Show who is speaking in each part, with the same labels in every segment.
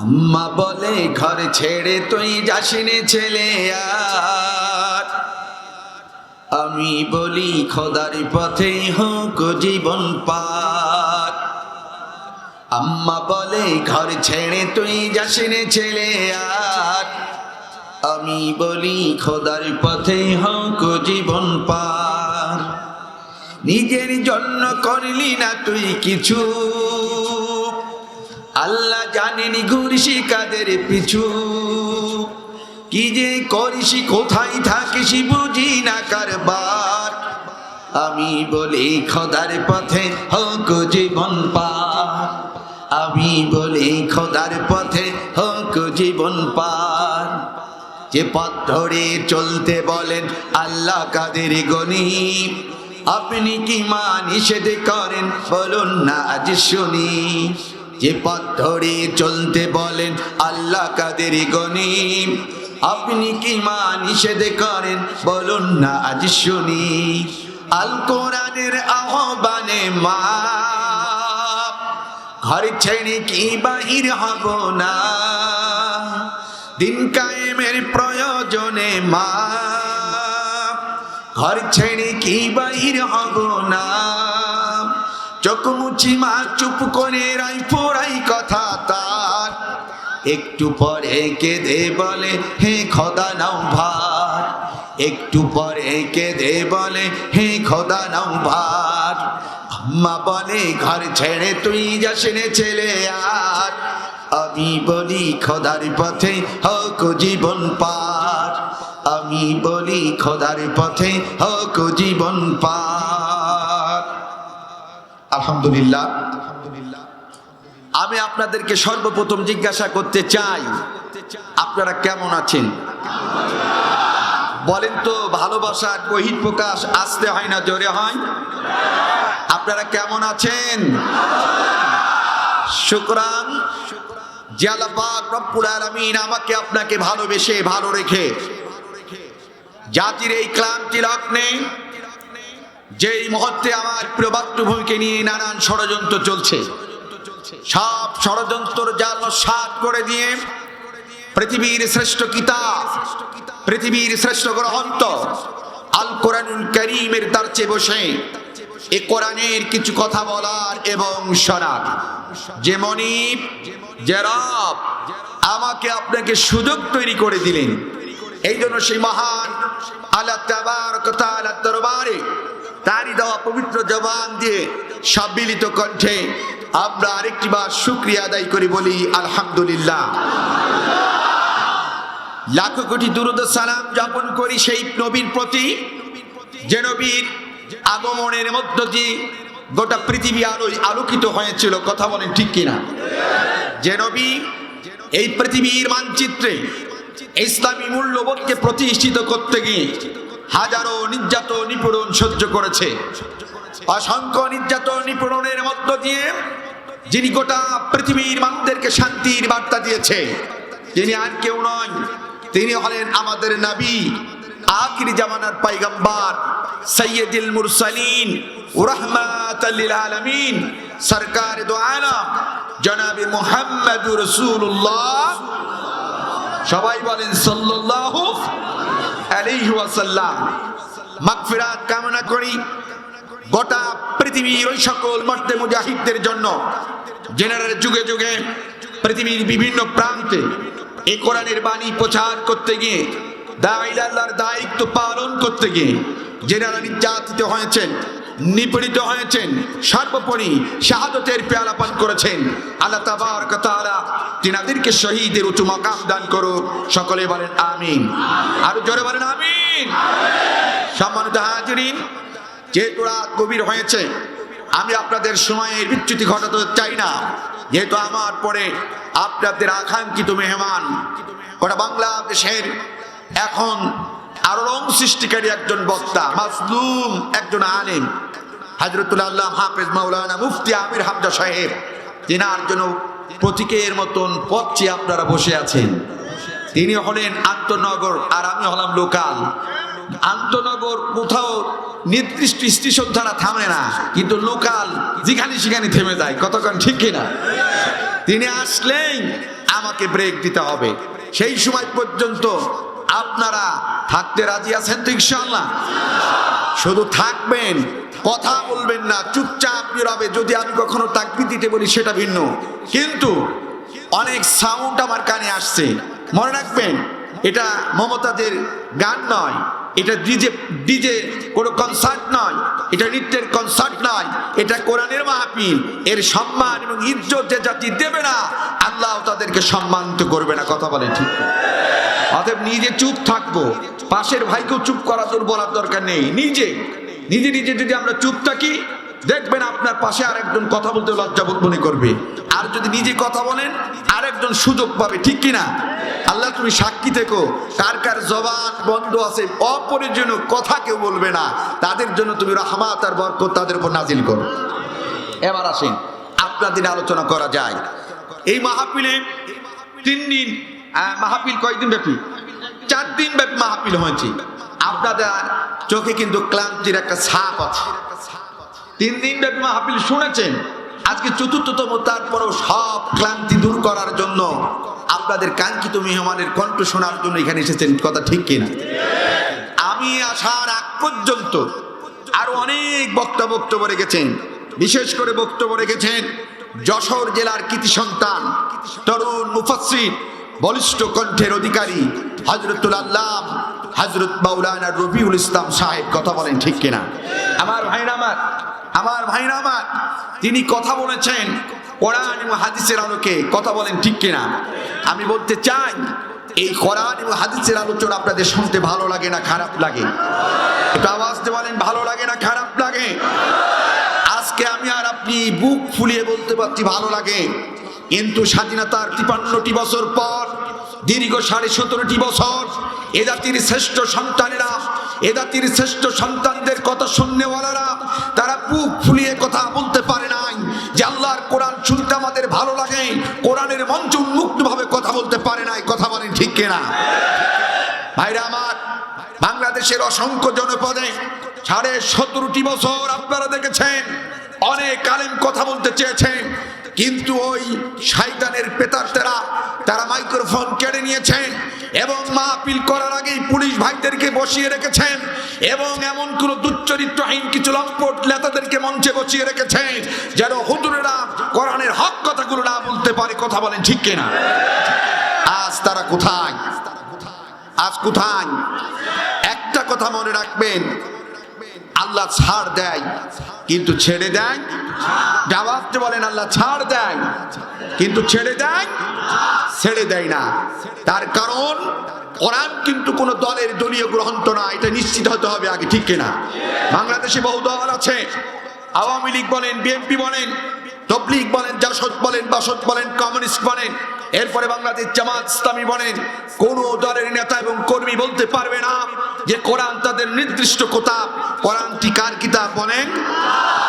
Speaker 1: আম্মা বলে, ঘর ছেড়ে তুই যাসিনে ছেলে আর। আমি বলি, খোদার পথে হোক জীবন পার। আম্মা বলে, ঘর ছেড়ে তুই যাসিনে ছেলে আর। আমি বলি, খোদার পথে হোক জীবন পার। নিজের জন্য করলি না তুই কিছু। আল্লাহ জানেন ঘুরছি কাদের পিছু। কি যে করিস, কোথায় থাকিস বুঝি না কারবার। আমি বলি, খোদার পথে হোক জীবন পার। আমি বলি, খোদার পথে হোক জীবন পার। যে পথ ধরে চলতে বলেন, আল্লাহ কাদের গণিব আপনি কি মা নিষেধ করেন? বলুন না, আজ শুনি। যে পথ ধরে চলতে বলেন, আল্লাহ কাদের গণিব আপনি কি মা নিষেধ করেন? বলুন না, আজ শুনি। আল কোরআনের আহ্বানে মা ঘর ছেড়ে কি বাহির হব না? দিন কায়েমের প্রয়োজনে মা ঘর ছেড়ে কি বাহির হব না? চোখ মুছি মা চুপ করে রাই ফোরাই কথা তার, একটু পরে কেঁদে বলে, হে খোদা, নাও ভার একটু পরে কেঁদে বলে, হে খোদা, নাও ভার আম্মা বলে, ঘর ছেড়ে তুই যাসনে ছেলে আর। আমি বলি, খোদার পথে হোক জীবন পার। আমি বলি, খোদার পথে হোক জীবন পার। আলহামদুলিল্লাহ। আমি আপনাদেরকে সর্বপ্রথম জিজ্ঞাসা করতে চাই, আপনারা কেমন আছেন? বলেন তো, ভালোবাসার বহির প্রকাশ আসতে হয় না, জোরে হয়। আপনারা কেমন আছেন? শুক্রান আলামিন আমাকে আপনাকে ভালোবেসে, ভালো রেখে। জাতির এই ক্লান্তি লগ্নে যেই মুহূর্তে আমার প্রিয় মাতৃভূমিকে নিয়ে নানান ষড়যন্ত্র চলছে, সব ষড়যন্ত্র জাল সাত করে দিয়ে পৃথিবীর শ্রেষ্ঠ কিতাব পৃথিবীর শ্রেষ্ঠ গ্রন্থ আল কোরআনুল করিমের তার চেয়ে বসে এ কোরআনের কিছু কথা বলার এবং শোনার। যে মনিব যে রব আমাকে আপনাকে সুযোগ তৈরি করে দিলেন এই জন্য সেই মহান আল্লাহ তাবার কথা তাআলার দরবারে তারই দেওয়া পবিত্র জবান দিয়ে সম্মিলিত কণ্ঠে আমরা আরেকটি বার শুক্রিয়া আদায় করি বলি, আলহামদুলিল্লাহ। লাখো কোটি দুরুদ সালাম যাপন করি সেই নবীর প্রতি, যে নবীর আগমনের মধ্য দিয়ে গোটা পৃথিবী আলোয় আলোকিত হয়েছিল, কথা বলেন ঠিক কিনা? যে নবী এই পৃথিবীর মানচিত্রে ইসলামী মূল্যবোধকে প্রতিষ্ঠিত করতে গিয়ে হাজারো নির্যাতন নিপীড়ন সহ্য করেছে। অসংখ্য নির্যাতন নিপীড়নের মধ্য দিয়ে যিনি গোটা পৃথিবীর মানুষদেরকে শান্তির বার্তা দিয়েছে, তিনি আর কেউ নয় তিনি হলেন আমাদের নবী, আখির জামানার পাইগাম্বার সৈয়দুল মুরসালিন রহমাতাল্লিল আলামিন, সরকার দো আলম, জনাবি মুহাম্মদুর রাসূলুল্লাহ। সবাই বলেন সাল্লাল্লাহু মাগফিরাত কামনা করি গোটা পৃথিবীর ওই সকল মর্দে মুজাহিদদের জন্য। জেনারেল যুগে যুগে পৃথিবীর বিভিন্ন প্রান্তে এ কোরআনের বাণী প্রচার করতে গিয়ে দাইল আল্লাহর দায়িত্ব পালন করতে গিয়ে জেনারা নির্যাতিত হয়েছেন। নিপীড়িত হয়েছেন। সর্বোপরি শাহাদতের পেয়ালা পান করেছেন। আল্লাহ তাবার তাআলা তিনাদেরকে শহীদের উঁচু মাকাম দান করো সকলে বলেন আমিন। আরও জোরে বলেন আমিন। সম্মানিত হাজিরিন, যেহেতু রাত গভীর হয়েছে, আমি আপনাদের সময়ের বিচ্যুতি ঘটাতে চাই না। যেহেতু আমার পরে আপনাদের আকাঙ্ক্ষিত মেহমান গোটা বাংলাদেশের এখন আলোড়ন সৃষ্টিকারী একজন বক্তা, মাসলুম একজন আলেম হাজরতুল্লাহ আল্লাহ হাফেজ মাওলানা মুফতি আমির হামজা সাহেব। তেনার জন্য প্রতীকের মতন পথে আপনারা বসে আছেন। তিনি হলেন আন্তনগর আর আমি হলাম লোকাল। আন্তনগর কোথাও নির্দিষ্ট স্টেশন ছাড়া থামে না, কিন্তু লোকাল যেখানে সেখানে থেমে যায়। কতক্ষণ ঠিক কিনা? তিনি আসলেই আমাকে ব্রেক দিতে হবে। সেই সময় পর্যন্ত আপনারা থাকতে রাজি আছেন তো ইনশাআল্লাহ? শুধু থাকবেন, কথা বলবেন না, চুপচাপ নীরবে। যদি আমি কখনো তাকবি দিতে বলি, সেটা ভিন্ন। কিন্তু অনেক সাউন্ড আমার কানে আসছে। মনে রাখবেন, এটা মমতাদের গান নয়, এটা ডিজে ডিজে কোনো কনসার্ট নয়, এটা নৃত্যের কনসার্ট নয়, এটা কোরআনের মাহফিল। এর সম্মান এবং ইজ্জত যে জাতি দেবে না, আল্লাহ তাদেরকে সম্মানিত করবে না, কথা বলে ঠিক অতএব নিজে চুপ থাকব। পাশের ভাইকেও চুপ করা তোর বলার দরকার নেই। নিজে। নিজে নিজে যদি আমরা চুপ থাকি, দেখবেন আপনার পাশে আরেকজন কথা বলতে লজ্জাবোধ মনে করবে। আর যদি নিজে কথা বলেন, আরেকজন সুযোগ পাবে। ঠিক কিনা আল্লাহ তুমি সাক্ষী থেকো। কার কার জবান বন্ধ আছে অপরিজনীয় কথা কেউ বলবে না। তাদের জন্য তুমি রহমাত আর বরকত তাদের উপর নাজিল করো। এবার আসেন আপনাদের আলোচনা করা যায়। এই মাহফিলে তিন দিন আহ, মাহফিল কয়দিন ব্যাপী? চার দিন ব্যাপী মাহফিল হয়েছে। আপনাদের চোখে কিন্তু ক্লান্তির একটা ছাপ আছে। তিন দিন ব্যাপী মাহফিল শুনেছেন। আজকে চতুর্থতম তারপরেও সব ক্লান্তি দূর করার জন্য আপনাদের কাঙ্ক্ষিত মেহমানের কণ্ঠ শোনার জন্য এখানে এসেছেন। কথা ঠিক কিনা? আমি আসার আগ পর্যন্ত আরও অনেক বক্তা বক্তব্য রেখেছেন। বিশেষ করে বক্তব্য রেখেছেন যশোর জেলার কৃতি সন্তান তরুণ মুফাসির বলিষ্ঠ কণ্ঠের অধিকারী হজরতুল আল্লাহ হজরত মাওলানা রবিউল ইসলাম সাহেব কথা বলেন ঠিক কিনা? আমার ভাইরা আমার। আমার ভাইরা আমার। তিনি কথা বলেছেন কোরআন এবং হাদিসের আলোকে কথা বলেন ঠিক কিনা? আমি বলতে চাই এই কোরআন এবং হাদিসের আলোচনা আপনাদের শুনতে ভালো লাগে না খারাপ লাগে? একটু আওয়াজ দিয়ে বলেন ভালো লাগে না খারাপ লাগে? আজকে আমি আর আপনি বুক ফুলিয়ে বলতে পারছি ভালো লাগে। কিন্তু স্বাধীনতার তিপান্নটি বছর পর, দীর্ঘ সাড়ে সতেরোটি বছর, এ জাতির শ্রেষ্ঠ সন্তানেরা, এ জাতির শ্রেষ্ঠ সন্তানদের কথা শুননেওয়ালারা তারা বুক ফুলিয়ে কথা বলতে পারে নাই যে আল্লাহর কোরআন শুনতে আমাদের ভালো লাগে, কোরআনের মঞ্চ উন্মুক্ত ভাবে কথা বলতে পারে নাই, কথা বলেন ঠিক কিনা? ভাইরা আমার, বাংলাদেশের অসংখ্য জনপদে সাড়ে সতেরোটি বছর আপনারা দেখেছেন, অনেক আলেম কথা বলতে চেয়েছেন কিন্তু ওই শয়তানের পেতারতেরা তারা মাইক্রোফোন কেড়ে নিয়েছেন এবং মাহফিল করার আগেই পুলিশ ভাইদেরকে বসিয়ে রেখেছেন এবং এমন কোন দুচ্চরিত্রহীন কিছু লম্পট নেতাদেরকে মঞ্চে বসিয়ে রেখেছেন যেন হুজুরেরা কোরআনের হক কথাগুলো না বলতে পারে, কথা বলেন ঠিক কিনা? আজ তারা কোথায়? আজ কোথায়? একটা কথা মনে রাখবেন, আল্লাহ ছাড় দেয়। কিন্তু ছেড়ে দেয়। জবাবতে বলেন আল্লাহ, ছাড় দেয়। কিন্তু ছেড়ে দেয় ছেড়ে দেয় না। তার কারণ, কোরআন কিন্তু কোনো দলের দলীয় গ্রন্থ না, এটা নিশ্চিত হতে হবে আগে, ঠিক কিনা? বাংলাদেশে বহু দল আছে। আওয়ামী লীগ বলেন, বিএনপি বলেন, তবলিগ বলেন, জাসদ বলেন, বাসদ বলেন, কমিউনিস্ট বলেন। এরপরে বাংলাদেশ জামাত ইসলামী বলেন, কোন দলের নেতা এবং কর্মী বলতে পারবে না যে কোরআন তাদের নির্দিষ্ট কিতাব। কোরআনটি কার কিতাব বলেন?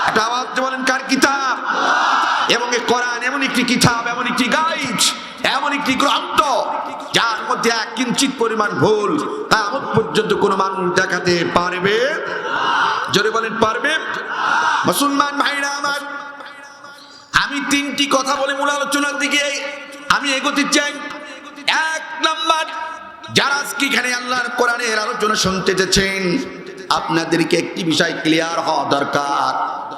Speaker 1: একটা আওয়াজ বলেন, কার কিতাব? এবং এই কোরআন এমন একটি কিতাব, এমন একটি গাইড এমন একটি গ্রন্থ, যার মধ্যে এক কিঞ্চিত পরিমাণ ভুল, তা এমন পর্যন্ত কোনো মানুষ দেখাতে পারবে? জোরে বলেন, পারবে? মুসলমান ভাইরা আমার, আমি তিনটি কথা বলে মূল আলোচনার দিকে। আমি এগোতে চাই। এক নাম্বার, যারা আজকে এখানে আল্লাহর কোরআনের আলোচনা শুনতে যাচ্ছেন আপনাদেরকে একটি বিষয় ক্লিয়ার হওয়া দরকার।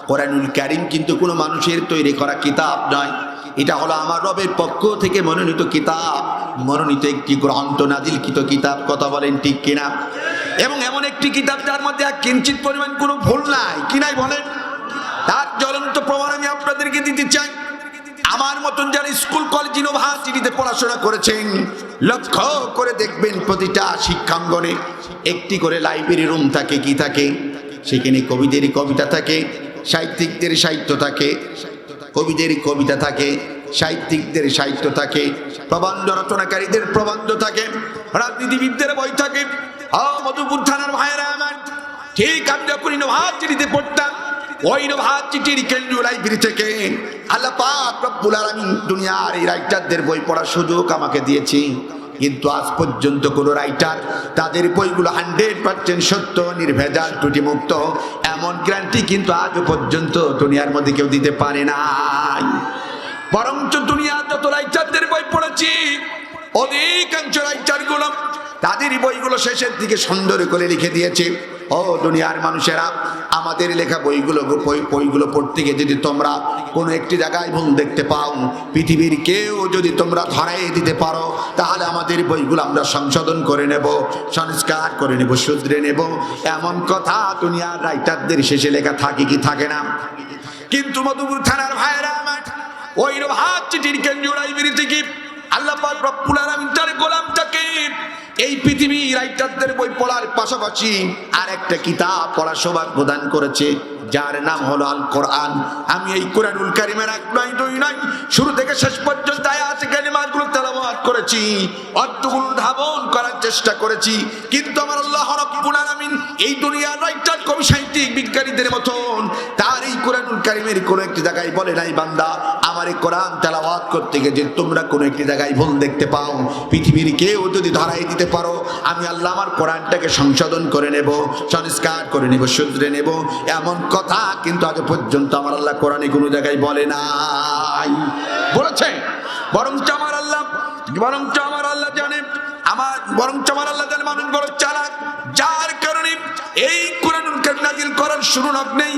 Speaker 1: কোরআনুল কারিম কিন্তু কোনো মানুষের তৈরি করা কিতাব নয়। এটা হলো আমার রবের পক্ষ থেকে মনোনীত কিতাব। মনোনীত একটি গ্রন্থ, নাজিলকৃত কিতাব, কথা বলেন ঠিক কিনা? এবং এমন একটি কিতাব যার মধ্যে এক কিঞ্চিত পরিমাণ কোনো ভুল নাই। কি নাই বলেন? তার জ্বলন্ত প্রমাণ আমি আপনাদেরকে দিতে চাই। আমার মতন যারা স্কুল কলেজ ইউনিভার্সিটিতে পড়াশোনা করেছেন, লক্ষ্য করে দেখবেন প্রতিটা শিক্ষাঙ্গনে একটি করে লাইব্রেরি রুম থাকে, কি থাকে? সেখানে কবিদের কবিতা থাকে, সাহিত্যিকদের সাহিত্য থাকে, কবিদের কবিতা থাকে, সাহিত্যিকদের সাহিত্য থাকে, প্রবন্ধ রচনাকারীদের প্রবন্ধ থাকে, রাজনীতিবিদদের বই থাকে। আ মধুপুর থানার ভাইয়েরা আমার, ঠিক আমি যখন ইউনিভার্সিটিতে পড়তাম থেকে দুনিয়ার এই রাইটারদের বই সুযোগ আমাকে কিন্তু আজ পর্যন্ত কোন রাইটার তাদের বইগুলো হান্ড্রেড পার্সেন্ট সত্য, নির্ভেজাল ত্রুটি মুক্ত এমন কিন্তু আজও পর্যন্ত দুনিয়ার মধ্যে কেউ দিতে পারে নাই। বরঞ্চ দুনিয়ার যত রাইটারদের বই পড়েছি, অধিকাংশ রাইটারগুলো তাদেরই বইগুলো শেষের দিকে সুন্দর করে লিখে দিয়েছে। ও দুনিয়ার মানুষেরা, আমাদের লেখা বইগুলো বইগুলো পড়তে গিয়ে যদি তোমরা কোনো একটি জায়গায় ভুল দেখতে পাও, পৃথিবীর কেউ যদি তোমরা ধরাই দিতে পারো, তাহলে আমাদের বইগুলো আমরা সংশোধন করে নেব, সংস্কার করে নেব, শুধরে নেব। এমন কথা দুনিয়ার রাইটারদের শেষে লেখা থাকে কি থাকে না? কিন্তু মধুপুর থানার ভাইরা আমার ওই হাত চিঠির কেন্দ্রীয় বেরিয়েছে কি আল্লাহ রব্বুল আলামিন তার গোলামটাকে এই পৃথিবী রাইটারদের বই পড়ার পাশাপাশি আর একটা কিতাব পড়ার সবার প্রদান করেছে, যার নাম হলো আল কোরআন। আমি এই কোরআনুল কারিমের এক নয় দুই নয়, শুরু থেকে শেষ পর্যন্ত তেলাওয়াত করেছি অর্থগুলো ধাবন করার চেষ্টা করেছি, কিন্তু আমার আল্লাহ রাব্বুল এই দুনিয়ার রাইটার কবি, সাহিত্যিক, বিজ্ঞানীদের মতন তার এই কোরআনুল কারিমের কোনো একটি জায়গায় বলে নাই, বান্দা, আমার এই কোরআন তেলাওয়াত করতে গিয়ে যে তোমরা কোনো একটি জায়গায় ভুল দেখতে পাও, পৃথিবীর কেউ যদি ধরাই দিতে পারো, আমি আল্লাহ আমার কোরআনটাকে সংশোধন করে নেব, সংস্কার করে নেব, শুধরে নেব, এমন কথা কিন্তু আজ পর্যন্ত আমার আল্লাহ কোরআনে কোনো জায়গায় বলে নাই। বলেছে, বরঞ্চ আমার আল্লাহ বরঞ্চ আমার আল্লাহ জানে, আমার বরঞ্চ আমার আল্লাহ জানে মানুষ বড় চালাক। যার কারণে এই কোরআন নাজিল করার শুরু লগ্নেই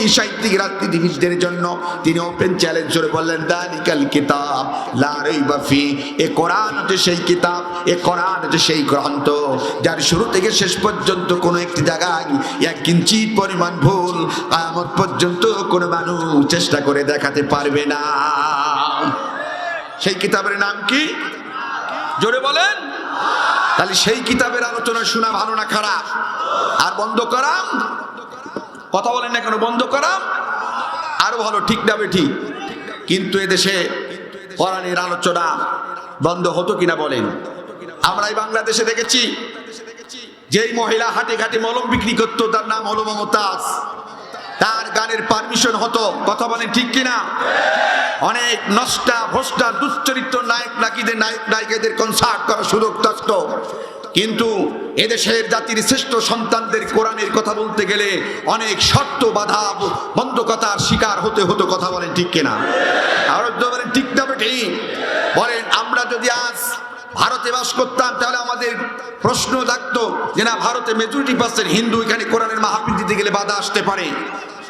Speaker 1: কবি সাহিত্যিক রাজনীতিবিদদের জন্য। তিনি ওপেন চ্যালেঞ্জ করে বললেন, দালিকাল কিতাব, লা রাইবা ফি। এ কোরআন হচ্ছে সেই কিতাব, এ কোরআন হচ্ছে সেই গ্রন্থ, যার শুরু থেকে শেষ পর্যন্ত কোনো একটি জায়গায় এক কিঞ্চিত পরিমাণ ভুল আমার পর্যন্ত কোনো মানুষ চেষ্টা করে দেখাতে পারবে না। সেই কিতাবের নাম কি? জোরে বলেন। তাহলে সেই কিতাবের আলোচনা শোনা ভালো না খারাপ? আর বন্ধ করাম? কথা বলেন না কেন, বন্ধ করা। আরও ভালো, ঠিক না ঠিক কিন্তু এদেশে কোরআনের আলোচনা বন্ধ হতো কিনা বলেন। আমরা এই বাংলাদেশে দেখেছি, যেই মহিলা হাটে ঘাটে মলম বিক্রি করতো, তার নাম হলো মমতাজ। তার গানের পারমিশন হতো। কথা বলেন ঠিক কিনা? অনেক নষ্টা ভ্রষ্টা দুশ্চরিত্র নায়ক, নাকিদের, নায়ক, নায়িকাদের কনসার্ট করার সুযোগ থাকতো। কিন্তু এদেশের জাতির শ্রেষ্ঠ সন্তানদের কোরআনের কথা বলতে গেলে অনেক শর্ত বাধা বন্ধকতার শিকার হতে হতে, কথা বলেন ঠিক কিনা? আর ঠিক না ঠিক বলেন, আমরা যদি আজ ভারতে বাস করতাম, তাহলে আমাদের প্রশ্ন থাকতো যে না, ভারতে মেজরিটি পার্সেন্ট হিন্দু, এখানে কোরআনের মাহফিল দিতে গেলে বাধা আসতে পারে।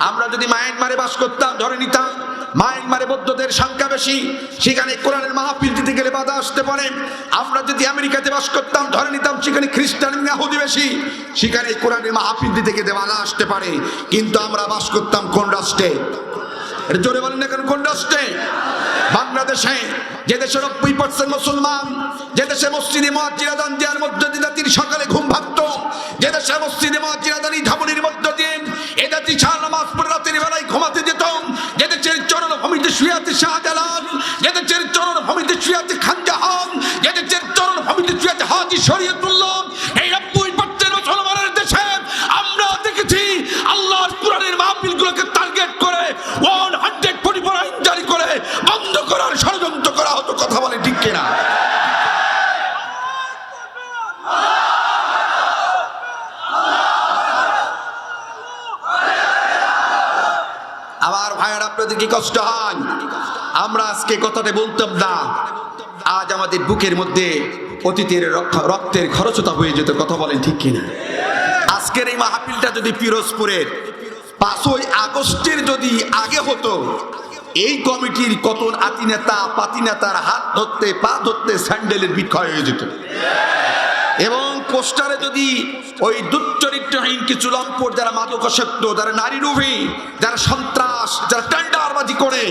Speaker 1: আমরা যদি মায়ানমারে বাস করতাম, ধরে নিতাম, মায়ানমারে বৌদ্ধদের সংখ্যা বেশি, সেখানে কোরআনের মাহফিল দিতে গেলে বাধা আসতে পারে। আমরা যদি আমেরিকাতে বাস করতাম, ধরে নিতাম, সেখানে খ্রিস্টান ইয়াহুদি বেশি, সেখানে কোরআনের মাহফিল দিতে গেলে বাধা আসতে পারে। কিন্তু আমরা বাস করতাম কোন রাষ্ট্রে? জোরে বলেন না কেন, কোন রাষ্ট্রে? বাংলাদেশে। যে দেশে নব্বই পার্সেন্ট মুসলমান, যে দেশে মসজিদে মহাজিরা দান দেওয়ার মধ্য জাতির সকালে ঘুম ভাঙত, যে দেশে মসজিদে মহাজিরা দান ধাবনির ঘুমাতে যেত যে চরণ ভূমিতে শুয়ে আছে শাহজালাল যে চরণ ভূমিতে শুয়ে আছে খানজাহান যে চরণ ভূমিতে শুয়ে আছে হাজি শরীয়তুল্লাহ। এই নব্বই পার্সেন্ট মুসলমানের দেশে আমরা দেখেছি আল্লাহর কোরআনের মাহফিলগুলোকে টার্গেট করে ওয়ান হান্ড্রেড ফোর্টি ফোর আইন জারি করে বন্ধ করার ষড়যন্ত্র করা হতো কথা বলে ঠিক কিনা আমার ভাইয়ের আপনাদের কি কষ্ট হয়। আমরা আজকে কথাটা বলতাম না। আজ আমাদের বুকের মধ্যে অতীতের রক্ত- রক্তের খরচতা হয়ে যেত, কথা বলেন ঠিক কিনা? আজকের এই মাহফিলটা যদি পিরোজপুরের, পাঁচই আগস্টের যদি আগে হতো, এই কমিটির কত আতি নেতা, পাতি নেতার হাত ধরতে, পা ধরতে স্যান্ডেলের বিক্ষয় হয়ে যেত। এবং পোস্টারে যদি ওই দুচ্চরিত্রহীন কিছু লম্পট যারা মাদক মাদকাসক্ত, যারা নারী রুভি যারা সন্ত্রাস, যারা টেন্ডারবাজি করে,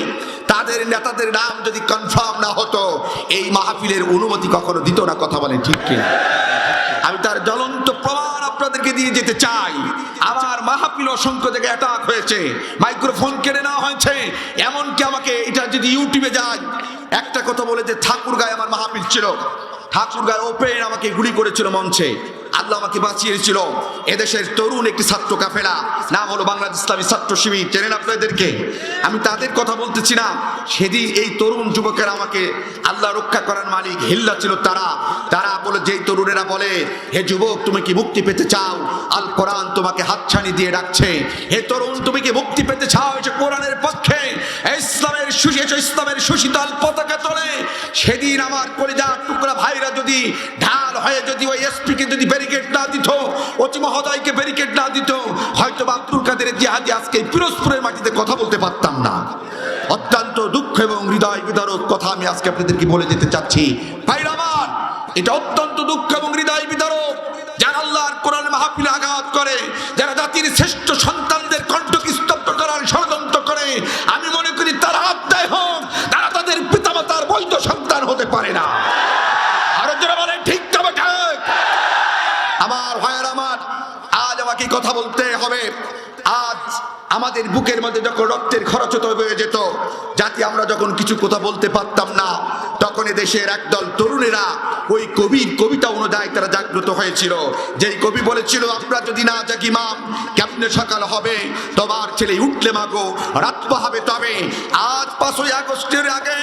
Speaker 1: তাদের নেতাদের নাম যদি কনফার্ম না হতো, এই মাহফিলের অনুমতি কখনো দিত না কথা বলে ঠিক কিনা? আমি তার জ্বলন্ত প্রমাণ আপনাদেরকে দিয়ে যেতে চাই। আমার মাহফিল অসংখ্য জায়গায় অ্যাটাক হয়েছে। মাইক্রোফোন কেড়ে নেওয়া হয়েছে। এমনকি আমাকে এটা যদি ইউটিউবে যায়, একটা কথা বলে যে ঠাকুর গায়ে আমার মাহফিল ছিল। ঠাকুরগাঁয় ওপেন আমাকে গুলি করেছিল মঞ্চে। আল্লাহ আমাকে বাঁচিয়েছিল। এদেশের তরুণ একটি ছাত্র কাফেলা, নাম হলো বাংলাদেশ ইসলামী ছাত্র শিবির। চেনেন আপনাদেরকে? আমি তাদের কথা বলতেছি না। সেদিন এই তরুণ যুবকেরা আমাকে আল্লাহ রক্ষা করার মালিক, হিল্লা ছিল তারা। তারা বলে, যেই তরুণেরা বলে, হে যুবক, তুমি কি মুক্তি পেতে চাও? আল কোরআন তোমাকে হাতছানি দিয়ে ডাকছে। হে তরুণ, তুমি কি মুক্তি পেতে চাও? এসে কোরআনের পক্ষে ইসলামের ইসলামের সুশীতল পতাকা তোলে, সেদিন আমার কলিজা টুকরা ভাইরা যদি ঢাল হয়ে যদি ওই এসপিকে যদি ব্যারিকেড না দিত অতি মহোদয়কে ব্যারিকেড না দিত হয়তো আব্দুল কাদের জিহাদি আজকে পিরোজপুরের মাটিতে কথা বলতে পারতাম না। অত্যন্ত দুঃখ এবং হৃদয় বিদারক কথা আমি আজকে আপনাদেরকে বলে দিতে চাচ্ছি। ভাইরা আমার এটা অত্যন্ত দুঃখ এবং হৃদয় বিদারক। যারা আল্লাহর কোরআন মাহফিলে আঘাত করে, যারা জাতির শ্রেষ্ঠ সন্তানদের কণ্ঠকে স্তব্ধ করার ষড়যন্ত্র করে, আমি মনে করি তারা আত্মায় হোক, তারা তাদের পিতামাতার বৈধ সন্তান হতে পারে না আরও যারা বলে ঠিক তবে ঠিক আমার ভাইয়ের আমার আজ আমাকে কথা বলতে হবে। আজ আমাদের বুকের মধ্যে যখন রক্তের খরচ হতে, হয়ে যেত। যাতে আমরা যখন কিছু কথা বলতে পারতাম না, তখন দেশের একদল তরুণেরা ওই কবির কবিতা অনুযায়ী তারা জাগ্রত হয়েছিল। যেই কবি বলেছিল, আমরা যদি না জাগি মাম কেমনে সকাল হবে? তোমার ছেলে উঠলে মাগো রাত হবে তবে। আজ পাঁচই আগস্টের আগে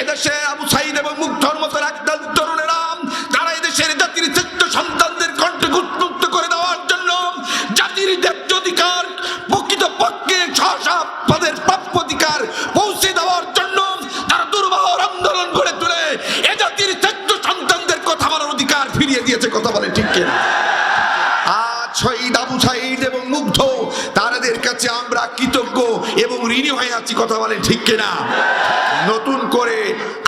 Speaker 1: এদেশে আবু সাইদ এবং মুগ্ধর মতো একদল দিয়েছে কথা বলে, ঠিক কিনা? এবং মুগ্ধ তাদের কাছে আমরা কৃতজ্ঞ এবং ঋণী হয়ে আছি, কথা বলেন ঠিক নতুন করে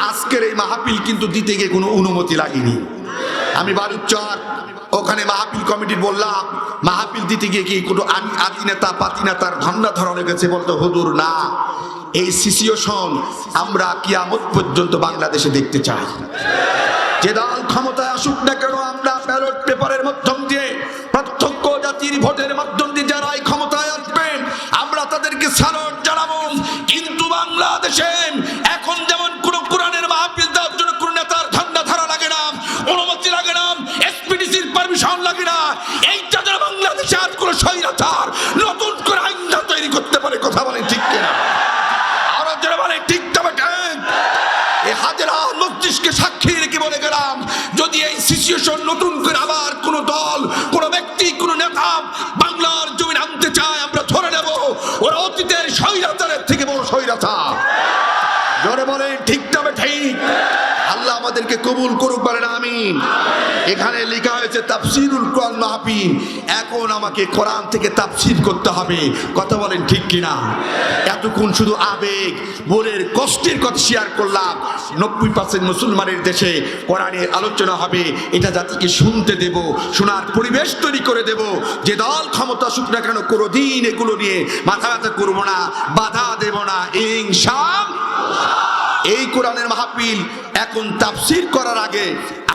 Speaker 1: আজকের এই মাহফিল কিন্তু দিতে গিয়ে কোনো অনুমতি লাগেনি। আমি বালুচর ওখানে মাহফিল কমিটির বললাম, মাহফিল দিতে গিয়ে কি কোনো আদি নেতা, পাতি নেতার ধন্না ধরানো বলতো হুদুর না। এই সিচুয়েশন আমরা কিয়ামত পর্যন্ত বাংলাদেশে দেখতে চাই। যে দল ক্ষমতায় আসুক না কেন, আমরা ব্যালট পেপারের মাধ্যম দিয়ে প্রত্যক্ষ জাতির ভোটের মাধ্যম দিয়ে যারা এই ক্ষমতায় আসবেন, আমরা তাদেরকে স্যালট জানাব। কিন্তু বাংলাদেশে এখন যেমন কোন কোরআনের মাহফিল দেওয়ার জন্য কোন নেতার ঠান্ডা ধারা লাগে না, অনুমতি লাগে না এসপিডিসির পারমিশন লাগে না এইটা যেন বাংলাদেশে আর কোন স্বৈরাচার, নতুন করে আইনটা তৈরি করতে পারে, কথা বলে ঠিক কিনা? সিচুয়েশন নতুন করে আবার কোনো দল, কোনো ব্যক্তি, কোনো নেতা বাংলার জমিন আনতে চায়, আমরা ধরে নেব। ওরা অতীতের স্বৈরাচারের থেকে বড় স্বৈরাচার। জোরে বলেন, ঠিক তবে ঠিক। আল্লাহ আমাদেরকে কবুল করুক বলেন আমিন। এখানে লেখা হয়েছে, তাফসিরুল কোরআন মাহফিল। এখন আমাকে কোরআন থেকে তাফসির করতে হবে। কথা বলেন ঠিক কিনা? এতক্ষণ শুধু আবেগ, মনের কষ্টের কথা শেয়ার করলাম। নব্বই পার্সেন্ট মুসলমানের দেশে কোরআনের আলোচনা হবে। এটা জাতিকে শুনতে দেব, শোনার পরিবেশ তৈরি করে দেব। যে দল ক্ষমতা সুখ না কেন কোনো দিন এগুলো নিয়ে মাথা ব্যথা করব না, বাধা দেব না। ইনশাআল্লাহ। এই কোরআনের মাহফিল এখন তাফসির করার আগে